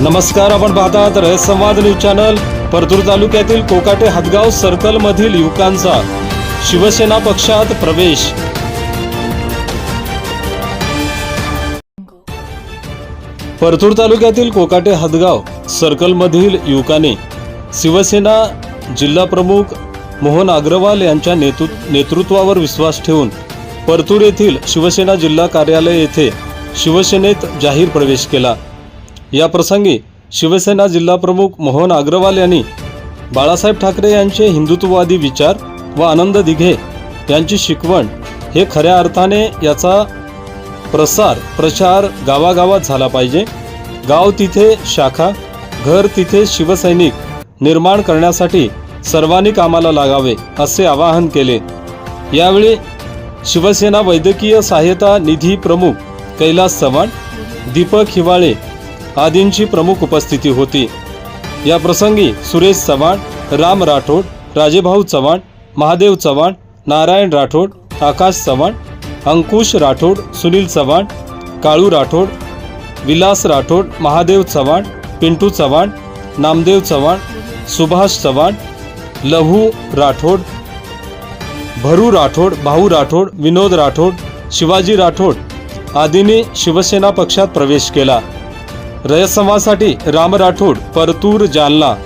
नमस्कार आपण पाहतात आहात संवाद न्यूज चॅनल परतूर तालुक्यातील कोकाटे हदगाव सर्कल मधील युवकांचा. शिवसेना पक्षात प्रवेश. परतूर तालुक्यातील कोकाटे हदगाव सर्कल मधील युवकाने शिवसेना जिल्हा प्रमुख मोहन अग्रवाल यांच्या नेतृ नेतृत्वावर विश्वास ठेवून परतूर येथील शिवसेना जिल्हा कार्यालय येथे शिवसेनेत जाहीर प्रवेश केला. या प्रसंगी शिवसेना जिल्हाप्रमुख मोहन अग्रवाल यांनी बाळासाहेब ठाकरे यांचे हिंदुत्ववादी विचार व आनंद दिघे यांची शिकवण हे खऱ्या अर्थाने याचा प्रसार प्रचार गावागावात झाला पाहिजे. गाव तिथे शाखा घर तिथे शिवसैनिक निर्माण करण्यासाठी सर्वांनी कामाला लागावे असे आवाहन केले. यावेळी शिवसेना वैद्यकीय सहायता निधी प्रमुख कैलास चव्हाण दीपक हिवाळे आदींची प्रमुख उपस्थिती होती. या प्रसंगी सुरेश चव्हाण राम राठोड राजेभाऊ चव्हाण महादेव चव्हाण नारायण राठोड आकाश चव्हाण अंकुश राठोड सुनील चव्हाण काळू राठोड विलास राठोड महादेव चव्हाण पिंटू चव्हाण नामदेव चव्हाण सुभाष चव्हाण लहू राठोड भरू राठोड भाऊ राठोड विनोद राठोड शिवाजी राठोड आदींनी शिवसेना पक्षात प्रवेश केला. रयसंवादसाठी राम राठोड परतूर जालना.